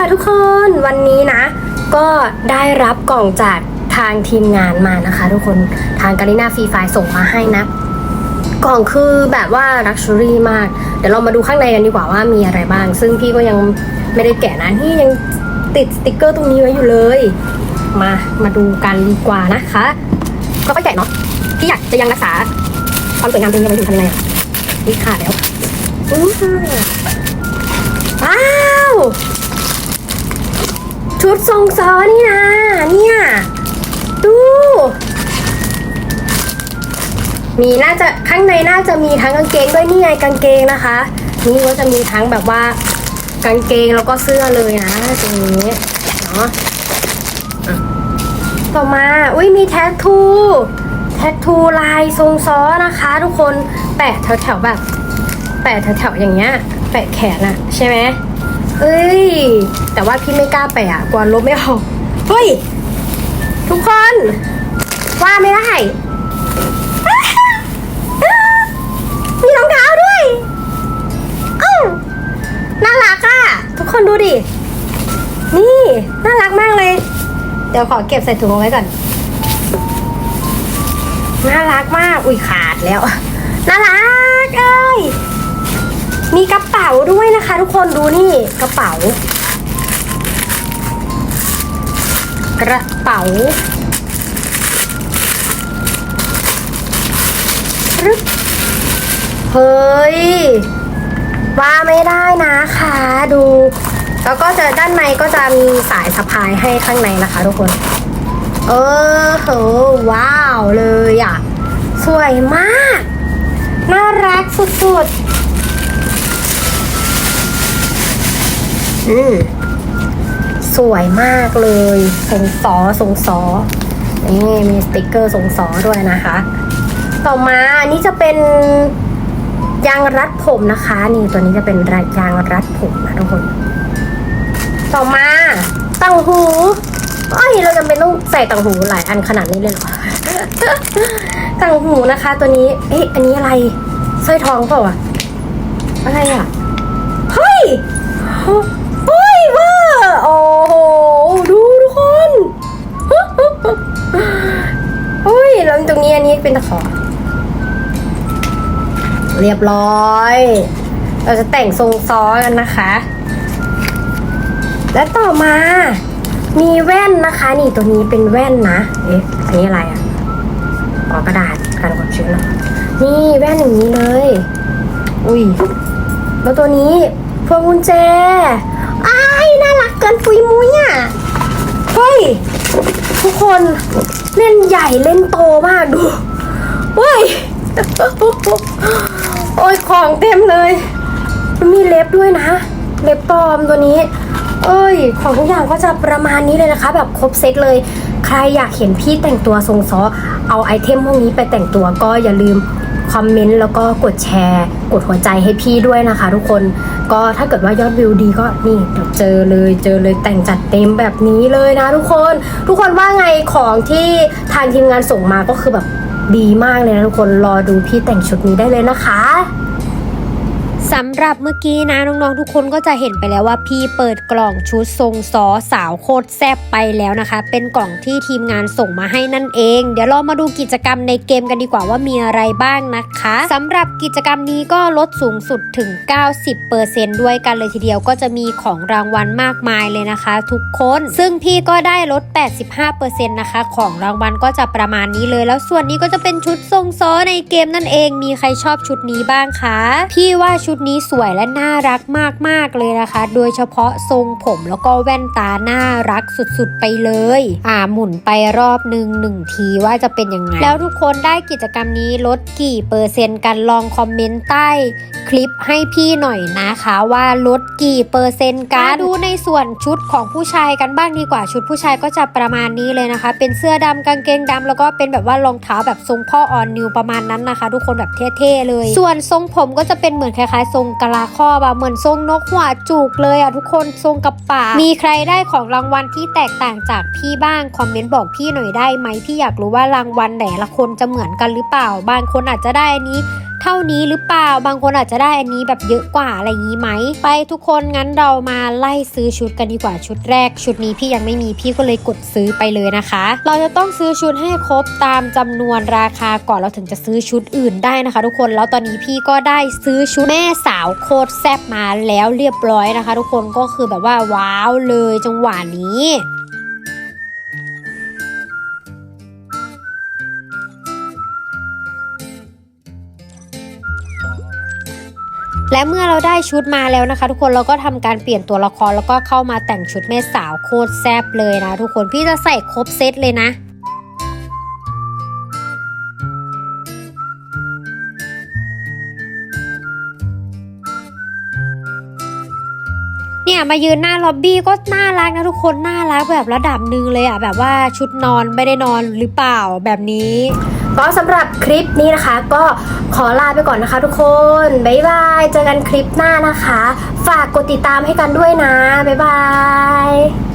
ค่ะทุกคนวันนี้นะ ก็ได้รับกล่องจากทางทีมงานมานะคะ ทุกคนทางการินาฟรีไฟส่งมาให้นะ กล่องคือแบบว่าลักชัวรี่มาก เดี๋ยวเรามาดูข้างในกันดีกว่าว่ามีอะไรบ้าง ซึ่งพี่ก็ยังไม่ได้แกะนะที่ยังติดสติกเกอร์ตรงนี้ไว้อยู่เลย มามาดูกันดีกว่านะคะก็ค่อยแกะเนาะพี่อยากจะยังรักษาความสวยงามตรงนี้ไว้อยู่ทำไงอะนี่ขาดแล้วอู้หูว้าว ชุดทรงซ้อนี่นะเนี่ย ดู มีน่าจะข้างในน่าจะมีทั้งกางเกงด้วยนี่ไงกางเกงนะคะ นี่ก็จะมีทั้งแบบว่ากางเกงแล้วก็เสื้อเลยนะตรงนี้เนาะต่อมาอุ้ยมีแทททูแทททูลายทรงซ้อนะคะ ทุกคนแปะแถวๆแบบ แปะแถวๆอย่างเงี้ยแปะแขนอะใช่ไหม เอ้ย แต่ว่าพี่ไม่กล้าแปะอะกลัวลบไม่ออกเฮ้ย ทุกคน ว่าไม่ได้มีรองเท้าด้วยอ้น่ารักอะ ทุกคนดูดิ นี่ น่ารักมากเลย เดี๋ยวขอเก็บใส่ถุงเอาไว้ก่อน น่ารักมาก อุ้ยขาดแล้ว น่ารักเอ้ย มีกระเป๋าด้วยนะคะ ทุกคนดูนี่กระเป๋า กระเป๋ารึเฮ้ยว่าไม่ได้นะคะดู แล้วก็จะด้านในก็จะมีสายสะพายให้ข้างในนะคะทุกคน เออโหว้าวเลยอะ สวยมาก น่ารักสุดๆ อืมสวยมากเลยทรงซอทรงซอนี่มีสติกเกอร์ทรงซอด้วยนะคะ ต่อมาอันนี้จะเป็นยางรัดผมนะคะ นี่ตัวนี้จะเป็นยางรัดผมนะทุกคน ต่อมาต่างหูเอ้ยเราจำเป็นต้องใส่ต่างหูหลายอันขนาดนี้เลยเหรอต่างหูนะคะ ตัวนี้ เอ๊ะอันนี้อะไรสร้อยทองเปล่าอะอะไรอะเฮ้ย เป็นตะเรียบร้อย เราจะแต่งทรงซ้อกันนะคะ และต่อมา มีแว่นนะคะ นี่ตัวนี้เป็นแว่นนะ เอ๊ะ อันนี้อะไรอะอ๋อกระดาษกันความชื้นนอะนี่แว่นอย่างนี้เลย อุ้ย แล้วตัวนี้พวงกุญแจอ้ายน่ารักเกินปุยมุ้ยอะ เฮ้ย ทุกคนเล่นใหญ่เล่นโตมากดู เฮ้ยโอ้ยของเต็มเลยมันมีเล็บด้วยนะ เล็บปลอมตัวนี้ เอ้ย ของทุกอย่างก็จะประมาณนี้เลยนะคะ แบบครบเซตเลย ใครอยากเห็นพี่แต่งตัวทรงซอเอาไอเทมพวกนี้ไปแต่งตัวก็อย่าลืมคอมเมนต์แล้วก็กดแชร์ กดหัวใจให้พี่ด้วยนะคะ ทุกคนก็ถ้าเกิดว่ายอดวิวดีก็นี่เดี๋ยวเจอเลยเจอเลยแต่งจัดเต็มแบบนี้เลยนะทุกคน ทุกคนว่าไงของที่ทางทีมงานส่งมาก็คือแบบ ดีมากเลยนะทุกคนรอดูพี่แต่งชุดนี้ได้เลยนะคะ สำหรับเมื่อกี้นะน้องๆทุกคนก็จะเห็นไปแล้วว่าพี่เปิดกล่องชุดทรงซอสาวโคตรแซบไปแล้วนะคะ เป็นกล่องที่ทีมงานส่งมาให้นั่นเอง เดี๋ยวเรามาดูกิจกรรมในเกมกันดีกว่าว่ามีอะไรบ้างนะคะสำหรับกิจกรรมนี้ก็ลดสูงสุดถึง 90%ด้วยกันเลยทีเดียวก็จะมีของรางวัลมากมายเลยนะคะ ทุกคนซึ่งพี่ก็ได้ลด 85%นะคะ ของรางวัลก็จะประมาณนี้เลย แล้วส่วนนี้ก็จะเป็นชุดทรงซอในเกมนั่นเอง มีใครชอบชุดนี้บ้างคะพี่ว่าชุดนี้สวยและน่ารักมากๆเลยนะคะ โดยเฉพาะทรงผมแล้วก็แว่นตาน่ารักสุดๆไปเลย อ่าหมุนไปรอบหนึ่งหนึ่งทีว่าจะเป็นยังไง แล้วทุกคนได้กิจกรรมนี้ลดกี่เปอร์เซ็นต์กันลองคอมเมนต์ใต้คลิปให้พี่หน่อยนะคะว่าลดกี่เปอร์เซ็นต์กันมาดูในส่วนชุดของผู้ชายกันบ้างดีกว่าชุดผู้ชายก็จะประมาณนี้เลยนะคะ เป็นเสื้อดำกางเกงดำแล้วก็เป็นแบบว่ารองเท้าแบบทรงพ่อออนนิวประมาณนั้นนะคะ ทุกคนแบบเท่ๆเลย ส่วนทรงผมก็จะเป็นเหมือนคล้ายๆทรงกะลาครอบอะเหมือนทรงนกหัวจุกเลยอะทุกคนทรงกับป่า มีใครได้ของรางวัลที่แตกต่างจากพี่บ้างคอมเมนต์บอกพี่หน่อยได้ไหมพี่อยากรู้ว่ารางวัลแต่ละคนจะเหมือนกันหรือเปล่า บางคนอาจจะได้อันนี้ เท่านี้หรือเปล่าบางคนอาจจะได้อันนี้แบบเยอะกว่าอะไรอย่างนี้ไหม ไปทุกคนงั้นเรามาไล่ซื้อชุดกันดีกว่าชุดแรก ชุดนี้พี่ยังไม่มีพี่ก็เลยกดซื้อไปเลยนะคะ เราจะต้องซื้อชุดให้ครบตามจำนวนราคาก่อนเราถึงจะซื้อชุดอื่นได้นะคะ ทุกคนแล้วตอนนี้พี่ก็ได้ซื้อชุดแม่สาวโคตรแซ่บมาแล้วเรียบร้อยนะคะ ทุกคนก็คือแบบว่าว้าวเลยจังหวะนี้ และเมื่อเราได้ชุดมาแล้วนะคะ ทุกคนเราก็ทำการเปลี่ยนตัวละครแล้วก็เข้ามาแต่งชุดแม่สาวโคตรแซ่บเลยนะ ทุกคนพี่จะใส่ครบเซตเลยนะเนี่ยมายืนหน้าล็อบบี้ก็น่ารักนะทุกคนน่ารักแบบระดับหนึ่งเลยอะแบบว่าชุดนอนไม่ได้นอนหรือเปล่าแบบนี้ ก็สำหรับคลิปนี้นะคะ ก็ขอลาไปก่อนนะคะ ทุกคน บ๊ายบาย เจอกันคลิปหน้านะคะ ฝากกดติดตามให้กันด้วยนะ บ๊ายบาย